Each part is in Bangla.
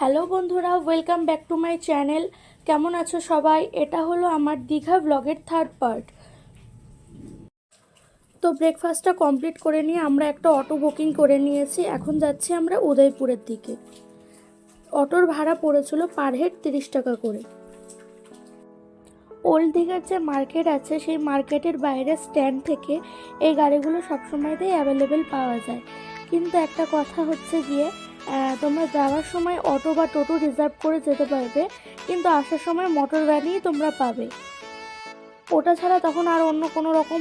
হ্যালো বন্ধুরা welcome back to my channel কেমন আছো সবাই? এটা হলো আমার দীঘা ব্লগের থার্ড পার্ট তো ব্রেকফাস্টটা কমপ্লিট করে নিয়ে আমরা একটা অটো বুকিং করে নিয়েছি। এখন যাচ্ছি আমরা উদয়পুরের দিকে। অটোর ভাড়া পড়েছিল পার হেড তিরিশ টাকা করে। ওল্ড দীঘার যে মার্কেট আছে, সেই মার্কেটের বাইরে স্ট্যান্ড থেকে এই গাড়িগুলো সবসময়তেই অ্যাভেলেবেল পাওয়া যায়। কিন্তু একটা কথা হচ্ছে গিয়ে তোমরা যাওয়ার সময় অটো বা টোটো রিজার্ভ করে যেতে পারবে, কিন্তু আসার সময় মোটর ভ্যানই তোমরা পাবে। ওটা ছাড়া তখন আর অন্য কোনো রকম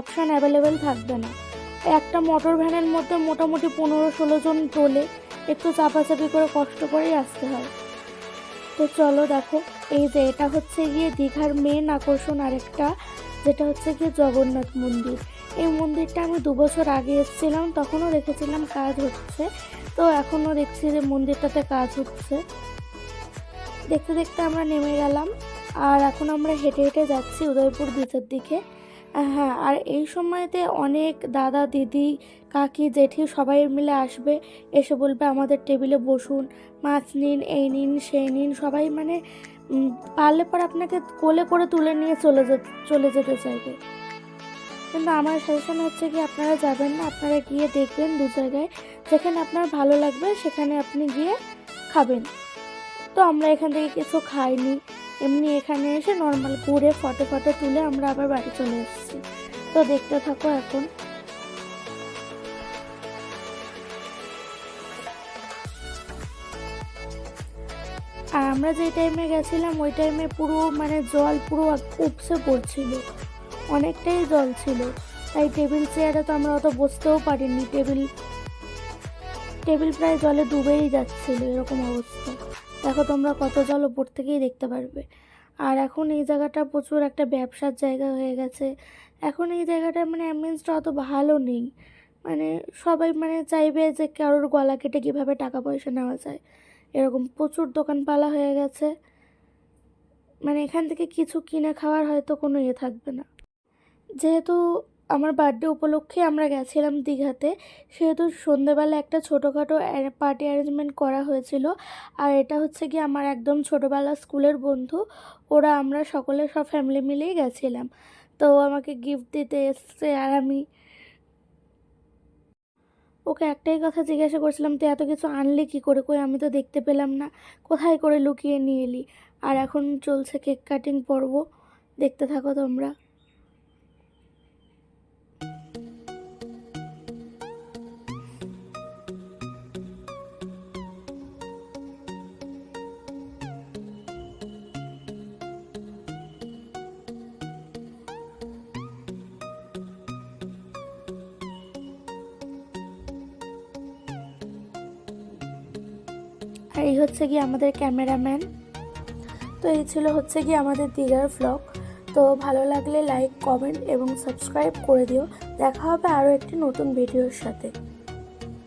অপশান অ্যাভেলেবেল থাকবে না। একটা মোটর ভ্যানের মধ্যে মোটামুটি পনেরো ষোলো জন তোলে, একটু চাপাচাপি করে কষ্ট করেই আসতে হয়। তো চলো দেখো, এই যে এটা হচ্ছে গিয়ে দীঘার মেন আকর্ষণ আরেকটা। যেটা হচ্ছে গিয়ে জগন্নাথ মন্দির। এই মন্দিরটা আমি দু বছর আগে এসেছিলাম, তখনও দেখেছিলাম কাজ হচ্ছে। তো এখনও দেখছি যে মন্দিরটাতে কাজ হচ্ছে। দেখতে দেখতে আমরা নেমে গেলাম, আর এখন আমরা হেঁটে হেঁটে যাচ্ছি উদয়পুর বিচের দিকে। হ্যাঁ আর এই সময়তে অনেক দাদা, দিদি, কাকি, জেঠি সবাই মিলে আসবে, এসে বলবে আমাদের টেবিলে বসুন, মাছ নিন, এই নিন, সেই নিন, সবাই মানে পারলে পর আপনাকে কোলে করে তুলে নিয়ে চলে যেতে চলে যেতে চাইবে। কিন্তু আমার সাজেশন হচ্ছে কি, আপনারা যাবেন না, আপনারা গিয়ে দেখবেন দু জায়গায়, যেখানে আপনার ভালো লাগবে, সেখানে আপনি গিয়ে খাবেন। তো আমরা এখান থেকে কিছু খাইনি, এমনি এখানে এসে নর্মাল ঘুরে ফটো ফটো তুলে আমরা আবার বাড়ি চলে এসেছি। তো দেখতে থাকো এখন। আর আমরা যে টাইমে গেছিলাম, ওই টাইমে পুরো মানে জল পুরো উপসে পড়ছিল। অনেকটাই জল ছিল। তাই টেবিল চেয়ারে তো আমরা অত বসতেও পারিনি। টেবিল টেবিল প্রায় জলে ডুবেই যাচ্ছিল এরকম অবস্থা। দেখো তোমরা কত জল ওপর থেকেই দেখতে পারবে। আর এখন এই জায়গাটা প্রচুর একটা ব্যবসার জায়গা হয়ে গেছে। এখন এই জায়গাটা মানে অ্যাম্বিয়েন্সটা অত ভালো নেই। মানে সবাই মানে চাইবে যে কারোর গলা কেটে কীভাবে টাকা পয়সা নেওয়া যায়। এরকম প্রচুর দোকানপালা হয়ে গেছে। মানে এখান থেকে কিছু কিনে খাওয়ার হয়তো কোনো ইয়ে থাকবে না। যেহেতু আমার বার্থডে উপলক্ষে আমরা গেছিলাম দীঘাতে, সেহেতু সন্ধেবেলা একটা ছোটোখাটো পার্টি অ্যারেঞ্জমেন্ট করা হয়েছিল। আর এটা হচ্ছে কি আমার একদম ছোটোবেলা স্কুলের বন্ধু, ওরা আমরা সকলে সব ফ্যামিলি মিলেই গেছিলাম। তো আমাকে গিফট দিতে এসছে আর আমি ওকে একটাই কথা জিজ্ঞাসা করছিলাম, তুই এত কিছু আনলি কি করে? কই আমি তো দেখতে পেলাম না। কোথায় করে লুকিয়ে নিয়ে এলি? আর এখন চলছে কেক কাটিং পর্ব। দেখতে থাকো তোমরা। আর এই হচ্ছে গিয়ে আমাদের ক্যামেরাম্যান। তো এই ছিল হচ্ছে গিয়ে আমাদের দীঘার ব্লগ তো ভালো লাগলে লাইক কমেন্ট এবং সাবস্ক্রাইব করে দিও। দেখা হবে আরও একটি নতুন ভিডিওর সাথে।